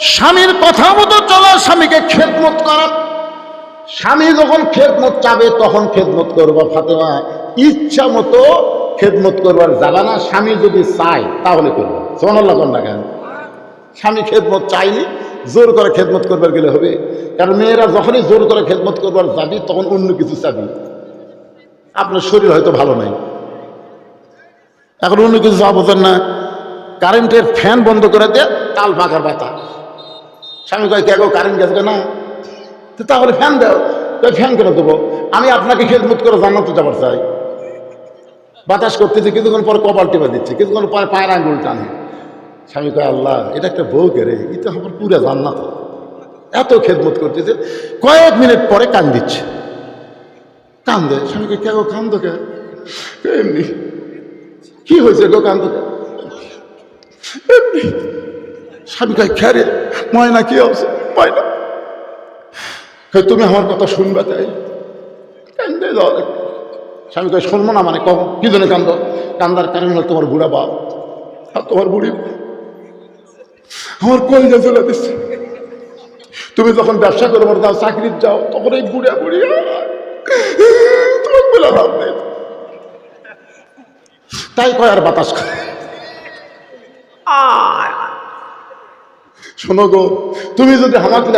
স্বামীর কথা মতো চলা স্বামীকে খেদমত করা। স্বামী যখন খেদমত চাবে, তখন খেদমত করব ফাতেমা। ইচ্ছা মতো খেদমত করবার যাবে না। স্বামী যদি চায়, তাহলে করব। সোনাল্লাহ কন্যা কেন? স্বামী খেদমত চাইনি জোর করে খেদমত করবার গেলে হবে। কারণ মেয়েরা যখনই জোর করে খেদমত করবার যাবি, তখন অন্য কিছু চাবি। আপনার শরীর হয়তো ভালো নাই। এখন অন্য কিছু চাওয়া না। কারেন্টের ফ্যান বন্ধ করে দিয়ে তাল পাকার বাতা স্বামী কয়, কে গো? কারেন্ট গেছে? না। তো তাহলে ফ্যান দাও। কই ফ্যান কেন দেবো? আমি আপনাকে খেদমত করে জান্নাতে যাবার চাই। বাতাস করতেছে, কিছুক্ষণ পরে কপাল টেপে দিচ্ছে, কিছুক্ষণ পরে পায়ের আঙ্গুল টানে। স্বামী কয়, আল্লাহ, এটা একটা বউ কে রে তো আমার পুরা জান্নাত। এত খেদমত করতেছে, কয়েক মিনিট পরে কান দিচ্ছে। কান দে স্বামীকে কে গো? কান তো কে? এমনি। কি হয়েছে গো? কান তো এমনি। স্বামী কয় ময়না কি অবস্থা? ময়না? তুমি আমার কথা শুনবে তাই? কান্দে দেখি। স্বামী কয়, শুনব না মানে কখন? কি জন্য কান্দ? কান্দার কারণ হলো তোমার বুড়া বাপ আর তোমার বুড়ি আমার কলিজা চলে দিচ্ছে। তুমি যখন ব্যবসা করবার যাও চাকরির যাও। তখন এই বুড়া বুড়ি তোমার বলে লাভ নেই। তাই কয়, আর বাতাস খায় শোনো গো, তুমি যদি আমাকে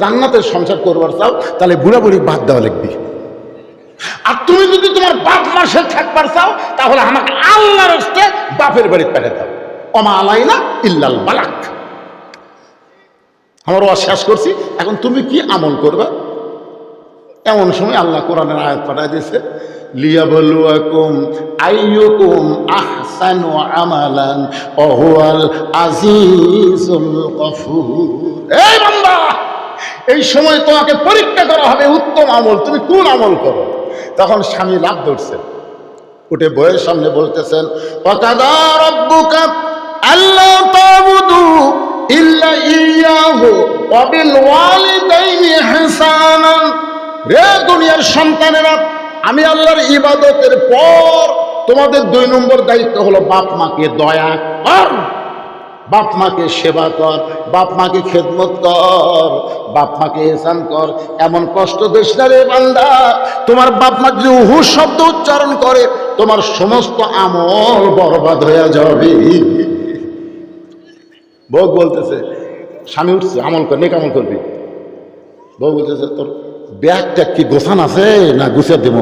জান্নাতের সংসার করবার চাও, তাহলে বুড়াবুড়ি বাদ দেওয়া লিখবি আর তুমি যদি তোমার বাপ মাসে থাকবার চাও, তাহলে আমাকে আল্লাহর হস্তে বাপের বাড়ি পেটে দাও। অমা আলাই না ইল্লাল বালাক আমার শেষ করছি, এখন তুমি কি আমল করবে? এমন সময় আল্লাহ কোরআনের আয়াত পাঠায় দিয়েছে এই এই সময় তোমাকে পরীক্ষা করা হবে উত্তম আমল, তুমি কোন আমল করো? তখন স্বামী লাভ ধরছে, উঠে বইয়ের সামনে বলতেছেন, ওয়াকাদা রাব্বুকা আল্লা তাবুদু ইল্লা ইয়াহু, ওয়া বিল ওয়ালিদাইনি রে দুনিয়ার সন্তানেরা, আমি আল্লাহর ইবাদতের পর তোমাদের দুই নম্বর দায়িত্ব হলো বাপ মাকে দয়া কর, বাপ মাকে সেবা কর, বাপ মাকে খেদমত কর, বাপ মাকে এসান কর। এমন কষ্ট দিস না রে বান্দা, তোমার বাপ মা যদি উহু শব্দ উচ্চারণ করে, তোমার সমস্ত আমল বরবাদ হয়ে যাবে। বউ বলতেছে, স্বামী উঠছে, আমল কর, নেক আমল করবি। বউ বলতেছে, তোর ব্যাগটা কি গোছান আছে না গুছিয়ে দেব?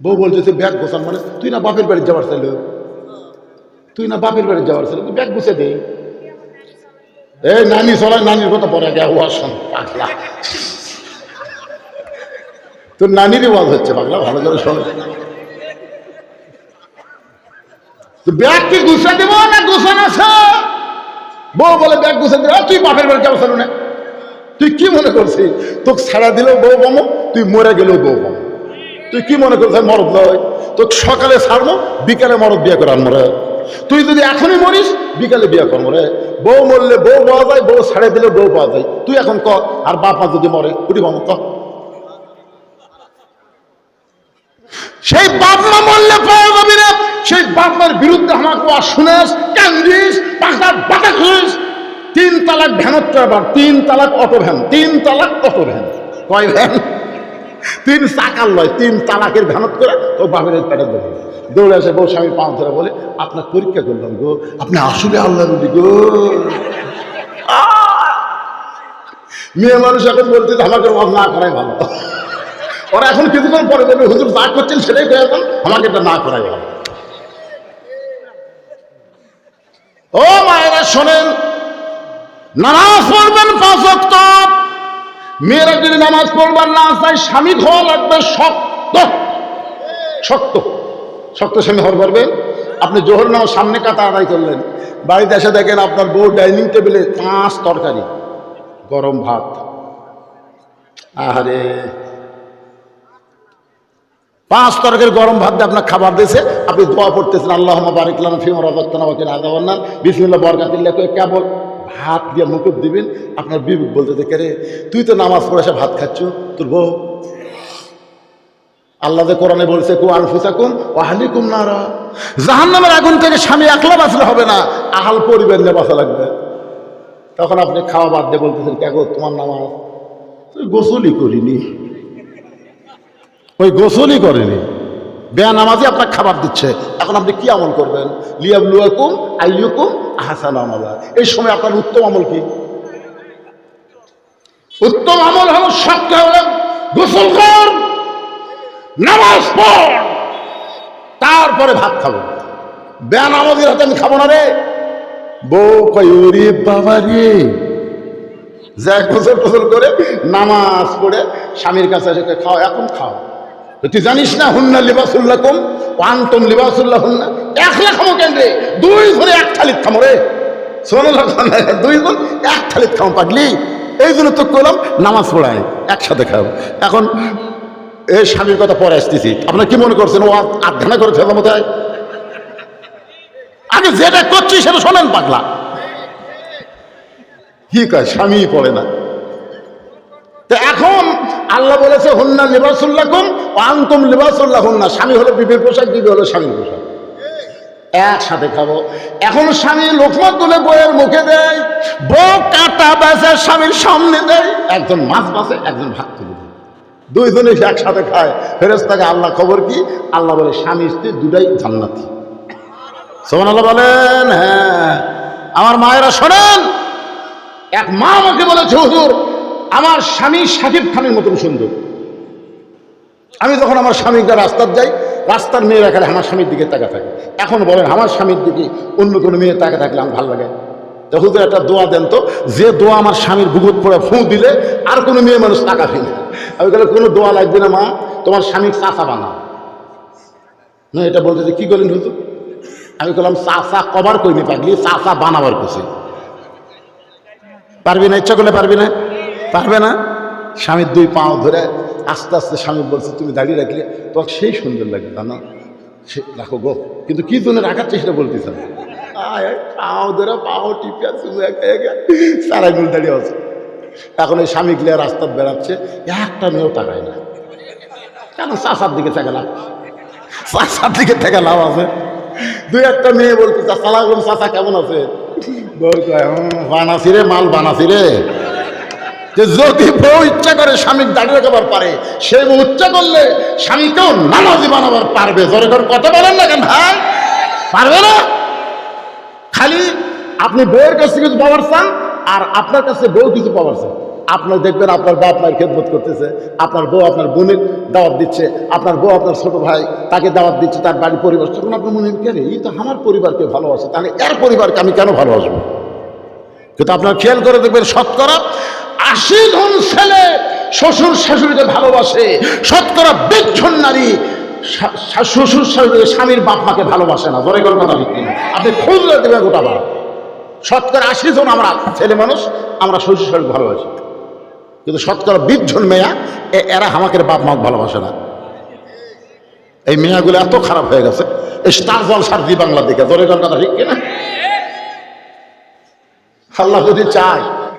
বউ বলতেছে ব্যাগ গোছান। মানে তুই না বাপের বাড়ি যাওয়ার চাইল তুই না বাপের বাড়ি যাওয়ার ছিল। তুই ব্যাগ গুছিয়ে দে। এই নানি চলায় নানির কথা পরে আগে ওয়াজ শোন পাগলা। তোর নানিরই ওয়াজ হচ্ছে পাগলা, ভালো করে শোন। ব্যাগ কি গুছিয়ে দেবো না গোছান আছে? বউ বলে, ব্যাগ গুছিয়ে দেবে তুই বাপের বাড়ি যাওয়ার ছিল না? তুই কি মনে করছিস? তোকে ছাড়া দিলেও বউ বামো তুই মরে গেলেও বউ বামো তুই কি মনে করছিস? মরদ নয় তোকে সকালে ছাড়বো, বিকালে মরদ বিয়ে করার মরে। তুই যদি এখনই মরিস, বিকালে বিয়ে কর মরে। বউ মরলে বউ পাওয়া যায়, বউ ছাড়ে দিলে বউ পাওয়া যায়। তুই এখন ক? আর বাপ যদি মরে কুটি বামো ক? সেই বাপ মা মরলে পাওয়া যাবি না। সেই বাপ মার বিরুদ্ধে আমাকে শুনেস, কান্দিস পাখার বাটা খুঁজ তিন তালাক ভ্যানত আবার তিন তালাক অটো ভ্যান তিন তালাক অটো ভ্যান কয় ভ্যান? তিন চাকার লয়, তিন তালাকের ভ্যানত করে ও বাপের পেটে দেবে দৌড়ে আসে বউ স্বামী পাঁচ ধরে বলে, আপনার পরীক্ষা করলাম গো, আপনি আসলে আল্লাহ রুলি গো। মেয়ে মানুষ এখন বলতে আমাকে ওয়াজ না করাই ভালো। ওরা এখন কিছুক্ষণ পরে বলবে, হুজুর যা করছেন সেটাই করে এখন আমাকে এটা না করাই ভালো। ও মায়েরা, শোনেন নামাজ পড়বেন পাঁচ ওয়াক্ত। মেয়েরা যদি নামাজ পড়বার না চায়, স্বামী হওয়া লাগবে শক্ত। শক্ত। শক্ত স্বামী হওয়ার পারবেন আপনি জোহর নামাজ সামনে কাতা আদায় করলেন। বাড়িতে এসে দেখেন আপনার বউ ডাইনিং টেবিলে পাঁচ তরকারি, গরম ভাত। আরে পাঁচ তরকের গরম ভাত দিয়ে আপনার খাবার দিয়েছে। আপনি দোয়া পড়তেছেন আল্লাহ বারিকলাম ফিমর অবস্থানাবাকের আদাবান্নার বিসমিল্লা বরকাতিল্লা কেবল। ভাত দিয়ে মুকুট দিবেন, আপনার বিবেক বলতে দেখে রে তুই তো নামাজ পড়ে এসে ভাত খাচ্ছ, তোর বউ? আল্লাহ কোরআনে বলছে, কু আনফুসাকুম ওয়াহালিকুম নারা। জাহান্নামের আগুন থেকে স্বামী একলা বাঁচলে হবে না, আহাল পরিবার নিয়ে বাঁচা লাগবে। তখন আপনি খাওয়া বাদ দিয়ে বলতেছেন কে তোমার নামাজ? তুই গোসলই করিনি। ওই গোসলই করেনি? বেয়া নামাজি আপনার খাবার দিচ্ছে। এখন আপনি কি আমল করবেন? লিয়াবলুয়াকুম আইয়ুকুম আহসান আমলা। এই সময় আপনার উত্তম আমল কি? উত্তম আমল হলো সকালে গোসল কর, নামাজ তারপরে ভাত খাব। বেয়া নামাজের হাতে আমি খাব না রে। বউ কই ওরে বাবা রে। যা গোসল টোসল করে নামাজ পড়ে স্বামীর কাছে এসে খাও, এখন খাও। তুই জানিস না হুন্না লিবাসুল্লাহ কম লিবাসুল্লাহ হুন্না দুই ধরে এক থালিত খামো রে। দুই জন এক থালিত এই জন্য তো করলাম নামাজ পড়ায়, একসাথে খাব এখন এই স্বামীর কথা পরে আসতেছি। আপনার কি মনে করছেন? ও আধ্যানা করে ফেলার মতো আগে যেটা করছি সেটা শোনেন পাগলা। কি কয়? স্বামী পড়ে না। তো এখন আল্লাহ বলেছে, হুন্না লিবাসুল্লাহ কুম আন্তম লিবাসুল্লাহ হুন্না স্বামী হলো বিবির পোশাক, বিবি হলো স্বামীর পোশাক। একসাথে খাব। এখন স্বামী লোকমা তুলে বইয়ের মুখে দেয়, বউ কাটা বাসে স্বামীর সামনে দেয়, একজন মাছ বাসে একজন ভাত তুলে দেয়। দুইজনে একসাথে খায়। ফেরেস্তাকে আল্লাহ খবর কি? আল্লাহ বলে, স্বামী, স্ত্রী দুটাই জান্নাতি। সোমান আল্লাহ বলেন হ্যাঁ। আমার মায়েরা শোনেন, এক মা আমাকে বলেছে, হুজুর আমার স্বামী সাকিব খানের মতন সুন্দর। আমি যখন আমার স্বামীকে রাস্তার যাই, রাস্তার মেয়েরা খালি আমার স্বামীর দিকে তাকা থাকে। এখন বলেন, আমার স্বামীর দিকে অন্য কোনো মেয়ে তাকা থাকলে আমার ভালো লাগে? হুজুর, একটা দোয়া দেন তো, যে দোয়া আমার স্বামীর বুকুত পড়ে ফুঁ দিলে আর কোনো মেয়ে মানুষ তাকাবে না। আমি বলে, কোনো দোয়া লাগবে না, মা, তোমার স্বামীর চাচা বানাও। না, এটা বলতে যে কি করলেন হুজুর? আমি বললাম, চাচা কবার করিনি পাগলি, চাচা বানাবার খুশি পারবি না, ইচ্ছা করলে পারবি না। পারবে না? স্বামীর দুই পাও ধরে আস্তে আস্তে স্বামী বলছে, তুমি দাঁড়িয়ে রাখলে, তোমাকে সেই সুন্দর লাগবে, জানো? সে রাখো গো, কিন্তু কি জন্য রাখাচ্ছে সেটা বলতেছে না। পাও ধরে পাও টিপে তুমি একে একে সারাই মিল দাঁড়িয়ে আছে। এখন এই স্বামী গিয়ে রাস্তা বেড়াচ্ছে, একটা মেয়েও তাকায় না। কেন চাষার দিকে থেকে লাভ চাষার দিকে থেকে লাভ আছে। দুই একটা মেয়ে বলতে সালাম চাষা কেমন আছে বানাসি রে, মাল বানাসি রে। যে যদি বউ ইচ্ছা করে স্বামীর দাঁড়িয়ে রাখাবার পারে, সে বউ ইচ্ছা করলে স্বামীকেও নামাজি বানাবার পারবে। জোরে করে কথা বলেন না কেন? ভাই পারবে না? খালি আপনি বউয়ের কাছে কিছু পাওয়ার চান, আর আপনার কাছে বউ কিছু পাওয়ার চান। আপনার দেখবেন আপনার বাপ মায়ের খেদমত করতেছে, আপনার বউ আপনার বোনের দাওয়াত দিচ্ছে, আপনার বউ আপনার ছোট ভাই তাকে দাওয়াত দিচ্ছে, তার বাড়ি পরিবার। তখন আপনার মনে কেন এই তো আমার পরিবারকে ভালোবাসে, তাহলে এর পরিবারকে আমি কেন ভালোবাসবো? কিন্তু আপনার খেয়াল করে দেখবেন, শতকরা আশি জন ছেলে শ্বশুর শাশুড়িকে ভালোবাসে, শতকরা বিক্ষণ নারী শ্বশুর শাশুড়ি স্বামীর বাপ মাকে ভালোবাসে না। জোরে করে কথা লিখবেন আপনি খুঁজলে দেবেন গোটা বার। শতকরা আশি জন আমরা ছেলে মানুষ, আমরা শ্বশুর শাশুড়ি ভালোবাসি। কিন্তু শতকরা বিশ জন মেয়া এরা আমাকে বাপ মাকে ভালোবাসে না। এই মেয়াগুলো এত খারাপ হয়ে গেছে এই স্টার জল দি বাংলা দিকে। জোরে করে কথা ঠিক কিনা? আল্লাহ যদি চায়